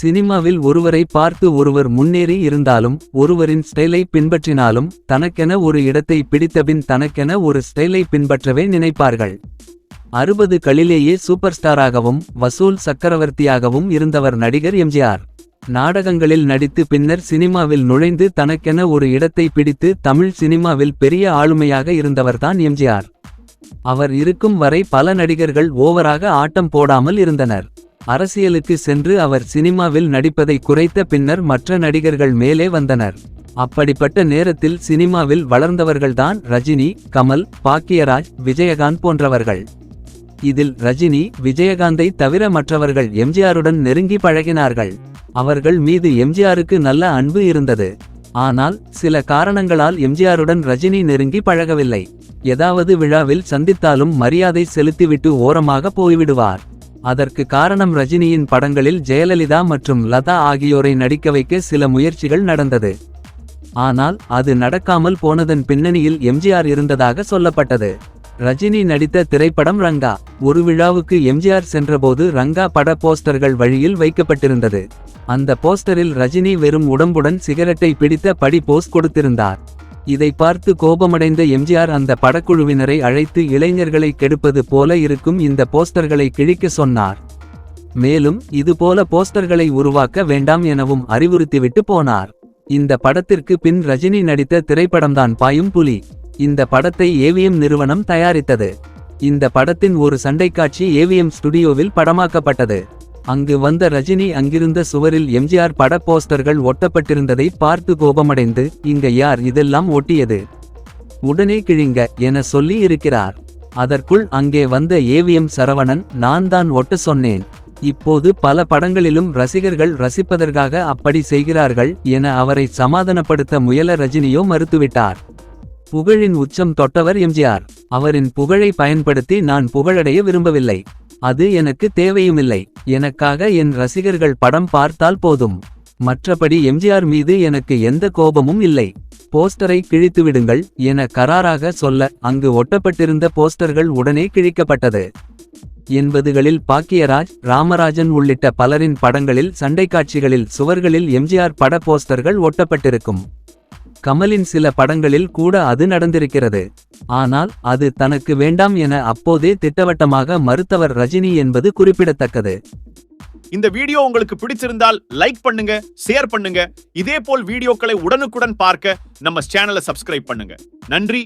சினிமாவில் ஒருவரை பார்த்து ஒருவர் முன்னேறி இருந்தாலும் ஒருவரின் ஸ்டைலை பின்பற்றினாலும் தனக்கென ஒரு இடத்தை பிடித்தபின் தனக்கென ஒரு ஸ்டைலை பின்பற்றவே நினைப்பார்கள். அறுபது களிலேயே சூப்பர் ஸ்டாராகவும் வசூல் சக்கரவர்த்தியாகவும் இருந்தவர் நடிகர் எம்ஜிஆர். நாடகங்களில் நடித்து பின்னர் சினிமாவில் நுழைந்து தனக்கென ஒரு இடத்தை பிடித்து தமிழ் சினிமாவில் பெரிய ஆளுமையாக இருந்தவர்தான் எம்ஜிஆர். அவர் இருக்கும் வரை பல நடிகர்கள் ஓவராக ஆட்டம் போடாமல் இருந்தனர். அரசியலுக்கு சென்று அவர் சினிமாவில் நடிப்பதை குறைத்த பின்னர் மற்ற நடிகர்கள் மேலே வந்தனர். அப்படிப்பட்ட நேரத்தில் சினிமாவில் வளர்ந்தவர்கள்தான் ரஜினி கமல் பாக்கியராஜ் விஜயகாந்த் போன்றவர்கள். இதில் ரஜினி விஜயகாந்தை தவிர மற்றவர்கள் எம்ஜிஆருடன் நெருங்கி பழகினார்கள். அவர்கள் மீது எம்ஜிஆருக்கு நல்ல அன்பு இருந்தது. ஆனால் சில காரணங்களால் எம்ஜிஆருடன் ரஜினி நெருங்கி பழகவில்லை. ஏதாவது விழாவில் சந்தித்தாலும் மரியாதை செலுத்திவிட்டு ஓரமாக போய்விடுவார். அதற்கு காரணம் ரஜினியின் படங்களில் ஜெயலலிதா மற்றும் லதா ஆகியோரை நடிக்க வைக்க சில முயற்சிகள் நடந்தது. ஆனால் அது நடக்காமல் போனதன் பின்னணியில் எம்ஜிஆர் இருந்ததாக சொல்லப்பட்டது. ரஜினி நடித்த திரைப்படம் ரங்கா. ஒரு விழாவுக்கு எம்ஜிஆர் சென்றபோது ரங்கா பட போஸ்டர்கள் வழியில் வைக்கப்பட்டிருந்தது. அந்த போஸ்டரில் ரஜினி வெறும் உடம்புடன் சிகரெட்டை பிடித்த படி போஸ் கொடுத்திருந்தார். இதை பார்த்து கோபமடைந்த எம்ஜிஆர் அந்த படக்குழுவினரை அழைத்து இளைஞர்களை கெடுப்பது போல இருக்கும் இந்த போஸ்டர்களை கிழிக்க சொன்னார். மேலும் இதுபோல போஸ்டர்களை உருவாக்க வேண்டாம் எனவும் அறிவுறுத்திவிட்டு போனார். இந்த படத்திற்கு பின் ரஜினி நடித்த திரைப்படம்தான் பாயும் புலி. இந்த படத்தை ஏவிஎம் நிறுவனம் தயாரித்தது. இந்த படத்தின் ஒரு சண்டைக்காட்சி ஏவிஎம் ஸ்டுடியோவில் படமாக்கப்பட்டது. அங்கு வந்த ரஜினி அங்கிருந்த சுவரில் எம்ஜிஆர் பட போஸ்டர்கள் ஒட்டப்பட்டிருந்ததை பார்த்து கோபமடைந்து இங்க யார் இதெல்லாம் ஒட்டியது? உடனே கிழிங்க என சொல்லி இருக்கிறார் அதற்குள் அங்கே வந்த ஏவிஎம் சரவணன் நான் தான் ஒட்ட சொன்னேன். இப்போது பல படங்களிலும் ரசிகர்கள் ரசிப்பதற்காக அப்படி செய்கிறார்கள் என அவரை சமாதானப்படுத்த முயல ரஜினியோ மறுத்துவிட்டார். புகழின் உச்சம் தொட்டவர் எம்ஜிஆர். அவரின் புகழை பயன்படுத்தி நான் புகழடைய விரும்பவில்லை. அது எனக்கு தேவையுமில்லை. எனக்காக என் ரசிகர்கள் படம் பார்த்தால் போதும். மற்றபடி எம்ஜிஆர் மீது எனக்கு எந்த கோபமும் இல்லை. போஸ்டரை கிழித்து விடுங்கள் என கராராக சொல்ல அங்கு ஒட்டப்பட்டிருந்த போஸ்டர்கள் உடனே கிழிக்கப்பட்டது. எண்பதுகளில் பாக்கியராஜ் ராமராஜன் உள்ளிட்ட பலரின் படங்களில் சண்டை காட்சிகளில் சுவர்களில் எம்ஜிஆர் பட போஸ்டர்கள் ஒட்டப்பட்டிருக்கும். கமலின் சில படங்களில் கூட அது நடந்திருக்கிறது. ஆனால் அது தனக்கு வேண்டாம் என அப்போதே திட்டவட்டமாக மறுத்தவர் ரஜினி என்பது குறிப்பிடத்தக்கது. இந்த வீடியோ உங்களுக்கு பிடிச்சிருந்தால் லைக் பண்ணுங்க ஷேர் பண்ணுங்க. இதே போல் வீடியோக்களை உடனுக்குடன் பார்க்க நம்ம சேனலை சப்ஸ்கிரைப் பண்ணுங்க. நன்றி.